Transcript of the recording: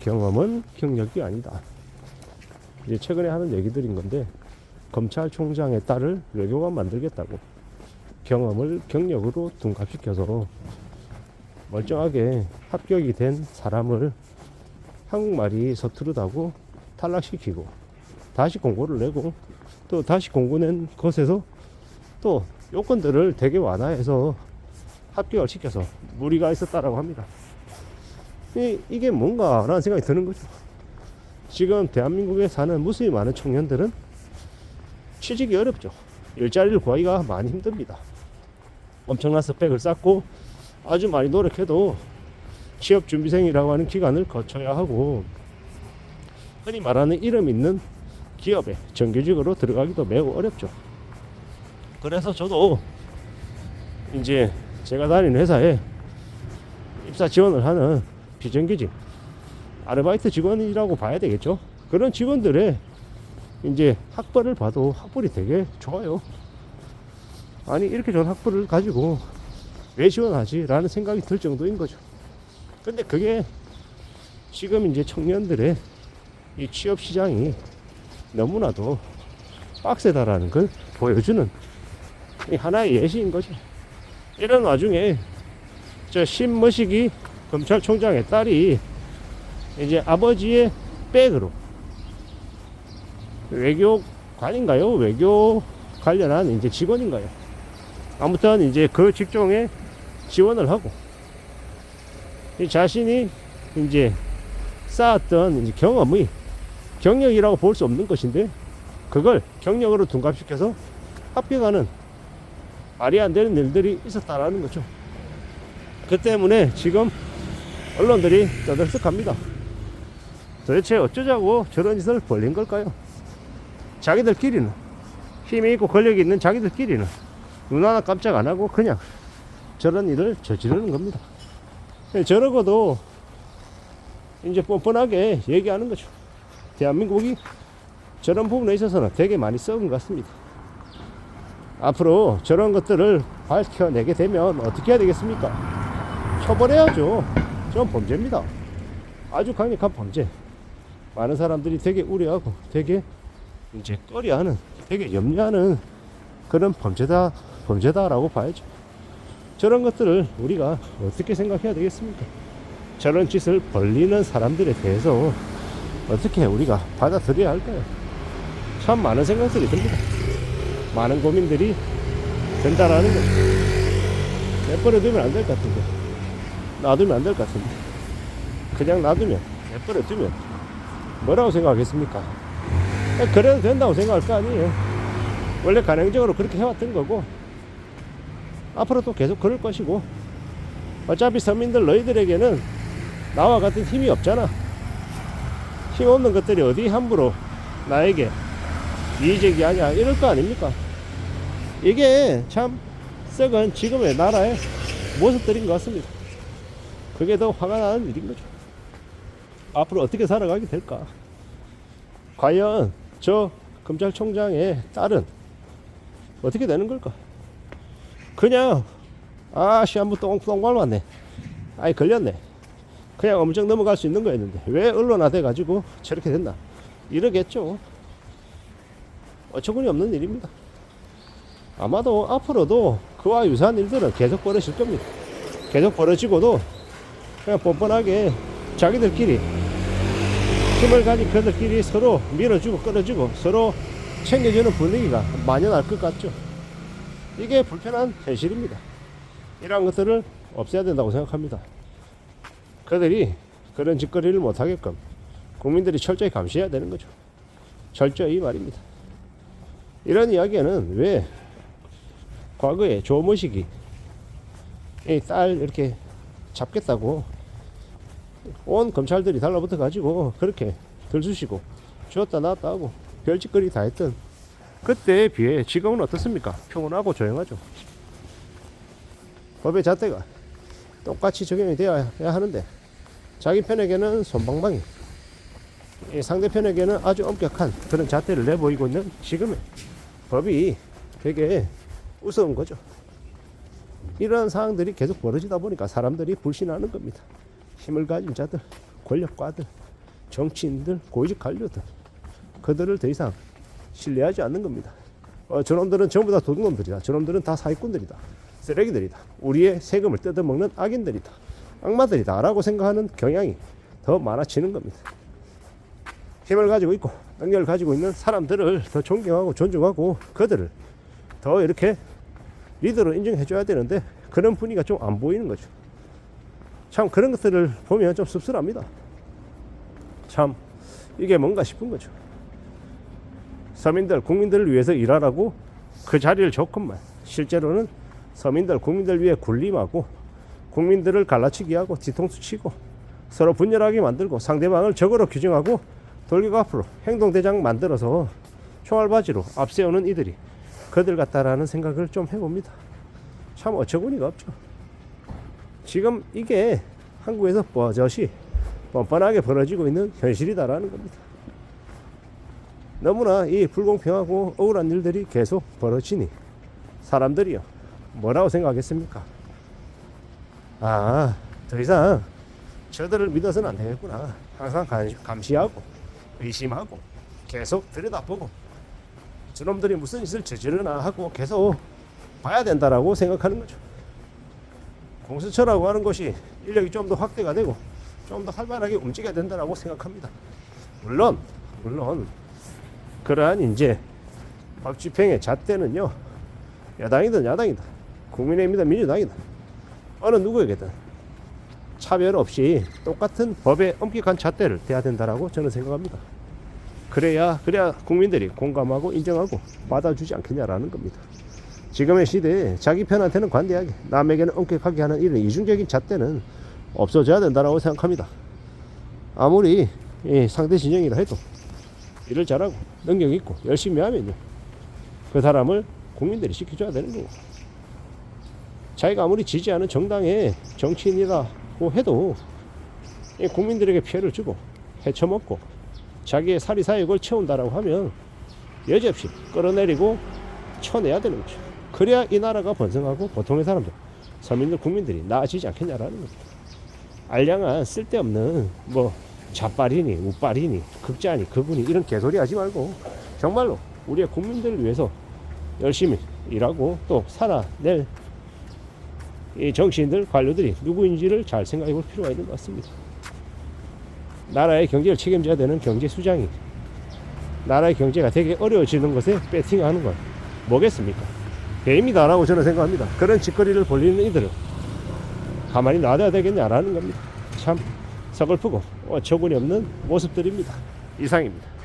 경험은 경력이 아니다. 이제 최근에 하는 얘기들인 건데 검찰총장의 딸을 외교관 만들겠다고 경험을 경력으로 둔갑시켜서 멀쩡하게 합격이 된 사람을 한국말이 서투르다고 탈락시키고 다시 공고를 내고 또 다시 공고 낸 것에서 또 요건들을 되게 완화해서 합격을 시켜서 무리가 있었다라고 합니다. 이, 이게 뭔가라는 생각이 드는 거죠. 지금 대한민국에 사는 무수히 많은 청년들은 취직이 어렵죠. 일자리를 구하기가 많이 힘듭니다. 엄청난 스펙을 쌓고 아주 많이 노력해도 취업 준비생이라고 하는 기간을 거쳐야 하고 흔히 말하는 이름 있는 기업에 정규직으로 들어가기도 매우 어렵죠. 그래서 저도 이제 제가 다니는 회사에 입사 지원을 하는 비정규직 아르바이트 직원이라고 봐야 되겠죠. 그런 직원들의 이제 학벌을 봐도 학벌이 되게 좋아요. 아니 이렇게 좋은 학벌을 가지고 왜 지원하지라는 생각이 들 정도인 거죠. 근데 그게 지금 이제 청년들의 이 취업 시장이 너무나도 빡세다라는 걸 보여주는 이 하나의 예시인 거죠. 이런 와중에 저 신머시기 검찰총장의 딸이 이제 아버지의 백으로 외교관인가요? 외교 관련한 이제 직원인가요? 아무튼 이제 그 직종에 지원을 하고 이 자신이 이제 쌓았던 이제 경험의 경력이라고 볼 수 없는 것인데 그걸 경력으로 둔갑시켜서 합격하는 말이 안 되는 일들이 있었다라는 거죠. 그 때문에 지금 언론들이 떠들썩합니다. 도대체 어쩌자고 저런 짓을 벌린 걸까요? 자기들끼리는 힘이 있고 권력이 있는 자기들끼리는 눈 하나 깜짝 안 하고 그냥 저런 일을 저지르는 겁니다. 저러고도 이제 뻔뻔하게 얘기하는 거죠. 대한민국이 저런 부분에 있어서는 되게 많이 썩은 것 같습니다. 앞으로 저런 것들을 밝혀내게 되면 어떻게 해야 되겠습니까? 처벌해야죠. 전 범죄입니다. 아주 강력한 범죄. 많은 사람들이 되게 우려하고 되게 이제 꺼려하는, 되게 염려하는 그런 범죄다, 범죄다라고 봐야죠. 저런 것들을 우리가 어떻게 생각해야 되겠습니까? 저런 짓을 벌리는 사람들에 대해서 어떻게 우리가 받아들여야 할까요? 참 많은 생각들이 듭니다. 많은 고민들이 된다라는 거죠. 내버려 두면 안 될 것 같은데. 놔두면 안 될 것 같은데. 그냥 놔두면, 내버려 두면 뭐라고 생각하겠습니까? 그래도 된다고 생각할 거 아니에요. 원래 가능적으로 그렇게 해왔던 거고, 앞으로 또 계속 그럴 것이고, 어차피 서민들 너희들에게는 나와 같은 힘이 없잖아. 힘 없는 것들이 어디 함부로 나에게 이의제기 하냐 이럴 거 아닙니까? 이게 참 썩은 지금의 나라의 모습들인 것 같습니다. 그게 더 화가 나는 일인 거죠. 앞으로 어떻게 살아가게 될까? 과연 저 검찰총장의 딸은 어떻게 되는 걸까? 그냥 아 시한부 똥똥 밟았네. 아이 걸렸네. 그냥 엄청 넘어갈 수 있는 거였는데 왜 언론화 돼 가지고 저렇게 됐나? 이러겠죠. 어처구니 없는 일입니다. 아마도 앞으로도 그와 유사한 일들은 계속 벌어질 겁니다. 계속 벌어지고도 그냥 뻔뻔하게 자기들끼리 힘을 가진 그들끼리 서로 밀어주고 끌어주고 서로 챙겨주는 분위기가 만연할 것 같죠. 이게 불편한 현실입니다. 이러한 것들을 없애야 된다고 생각합니다. 그들이 그런 짓거리를 못하게끔 국민들이 철저히 감시해야 되는 거죠. 철저히 말입니다. 이런 이야기는 왜 과거에 조모식이 이딸 이렇게 잡겠다고 온 검찰들이 달라붙어 가지고 그렇게 들쑤시고 쥐었다 놨다 하고 별짓거리 다 했던 그때에 비해 지금은 어떻습니까? 평온하고 조용하죠. 법의 잣대가 똑같이 적용이 되어야 하는데 자기 편에게는 손방망이 이 상대편에게는 아주 엄격한 그런 잣대를 내보이고 있는 지금의 법이 되게 우스운 거죠. 이런 상황들이 계속 벌어지다 보니까 사람들이 불신하는 겁니다. 힘을 가진 자들, 권력과들, 정치인들, 고위직 관료들 그들을 더 이상 신뢰하지 않는 겁니다. 어, 저놈들은 전부 다 도둑놈들이다. 저놈들은 다 사기꾼들이다. 쓰레기들이다. 우리의 세금을 뜯어먹는 악인들이다. 악마들이다. 라고 생각하는 경향이 더 많아지는 겁니다. 힘을 가지고 있고 능력을 가지고 있는 사람들을 더 존경하고 존중하고 그들을 더 이렇게 리더로 인정해 줘야 되는데 그런 분위기가 좀 안 보이는 거죠. 참 그런 것들을 보면 좀 씁쓸합니다. 참 이게 뭔가 싶은 거죠. 서민들, 국민들을 위해서 일하라고 그 자리를 줬건만 실제로는 서민들, 국민들 위해 군림하고 국민들을 갈라치기 하고 뒤통수 치고 서로 분열하게 만들고 상대방을 적으로 규정하고 돌격 앞으로 행동대장 만들어서 총알바지로 앞세우는 이들이 그들 같다라는 생각을 좀 해봅니다. 참 어처구니가 없죠. 지금 이게 한국에서 버젓이 뻔뻔하게 벌어지고 있는 현실이다라는 겁니다. 너무나 이 불공평하고 억울한 일들이 계속 벌어지니 사람들이요 뭐라고 생각하겠습니까? 아, 더 이상 저들을 믿어서는 안 되겠구나. 항상 감- 감시하고 의심하고 계속 들여다보고 저놈들이 무슨 짓을 저지르나 하고 계속 봐야 된다라고 생각하는 거죠. 공수처라고 하는 것이 인력이 좀 더 확대가 되고 좀 더 활발하게 움직여야 된다라고 생각합니다. 물론 물론 그러한 이제 박쥐팽의 잣대는요 야당이든 국민의힘이든 민주당이든 어느 누구에게든 차별 없이 똑같은 법의 엄격한 잣대를 대야 된다라고 저는 생각합니다. 그래야 그래야 국민들이 공감하고 인정하고 받아주지 않겠냐라는 겁니다. 지금의 시대에 자기 편한테는 관대하게 남에게는 엄격하게 하는 이런 이중적인 잣대는 없어져야 된다라고 생각합니다. 아무리 이 상대 진영이라 해도 일을 잘하고 능력 있고 열심히 하면요 그 사람을 국민들이 지켜줘야 되는 거고 자기가 아무리 지지하는 정당의 정치인이라고 해도 이 국민들에게 피해를 주고 해쳐먹고 자기의 사리 사욕을 채운다라고 하면 여지없이 끌어내리고 쳐내야 되는 거죠. 그래야 이 나라가 번성하고 보통의 사람들, 서민들, 국민들이 나아지지 않겠냐라는 겁니다. 알량한 쓸데없는 뭐 좌빨이니 우빨이니 극자니 극운이 이런 개소리 하지 말고 정말로 우리의 국민들을 위해서 열심히 일하고 또 살아낼 이 정치인들 관료들이 누구인지를 잘 생각해 볼 필요가 있는 것 같습니다. 나라의 경제를 책임져야 되는 경제 수장이 나라의 경제가 되게 어려워지는 것에 배팅하는 건 뭐겠습니까? 개입니다라고 저는 생각합니다. 그런 짓거리를 벌리는 이들을 가만히 놔둬야 되겠냐라는 겁니다. 참 서글프고 어처구니 없는 모습들입니다. 이상입니다.